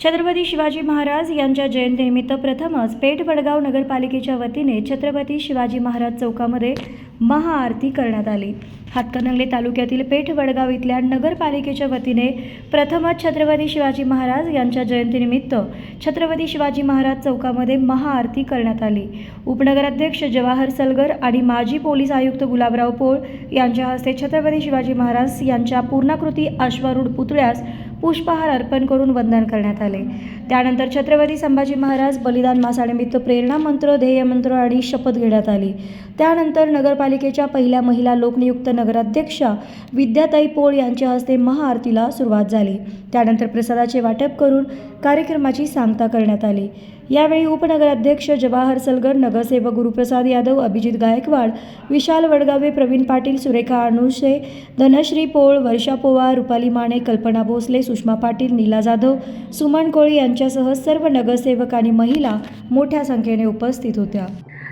छत्रपती शिवाजी महाराज यांच्या जयंतीनिमित्त प्रथमच पेठ वडगाव नगरपालिकेच्या वतीने छत्रपती शिवाजी महाराज चौकामध्ये महाआरती करण्यात आली. हातकणंगले तालुक्यातील पेठ वडगाव इथल्या नगरपालिकेच्या वतीने प्रथमच छत्रपती शिवाजी महाराज यांच्या जयंतीनिमित्त छत्रपती शिवाजी महाराज चौकामध्ये महाआरती करण्यात आली. उपनगराध्यक्ष जवाहर सलगर आणि माजी पोलीस आयुक्त गुलाबराव पोळ यांच्या हस्ते छत्रपती शिवाजी महाराज यांच्या पूर्णाकृती अश्वारूढ पुतळ्यास पुष्पहार अर्पण करून वंदन करण्यात आले. त्यानंतर छत्रपती संभाजी महाराज बलिदान मासानिमित्त प्रेरणा मंत्र ध्येयमंत्र आणि शपथ घेण्यात आली. त्यानंतर नगरपालिकेच्या पहिल्या महिला लोकनियुक्त नगराध्यक्षा विद्याताई पोळ यांच्या हस्ते महाआरतीला सुरुवात झाली. त्यानंतर प्रसादाचे वाटप करून कार्यक्रमाची सांगता करण्यात आली. यावेळी उपनगराध्यक्ष जवाहर सलगर नगरसेवक गुरुप्रसाद यादव अभिजित गायकवाड विशाल वडगावे प्रवीण पाटील सुरेखा अणुशे धनश्री पोळ वर्षा पोवार रुपाली माने कल्पना भोसले सुषमा पाटील नीला जाधव सुमन कोळी यांच्या यांच्यासह सर्व नगरसेवक आणि महिला मोठ्या संख्येने उपस्थित होत्या.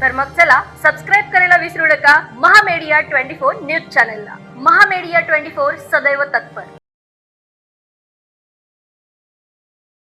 तर मग चला सबस्क्राईब करायला विसरू नका. महामेडिया ट्वेंटी फोर न्यूज चॅनलला. महामेडिया ट्वेंटी फोर सदैव तत्पर.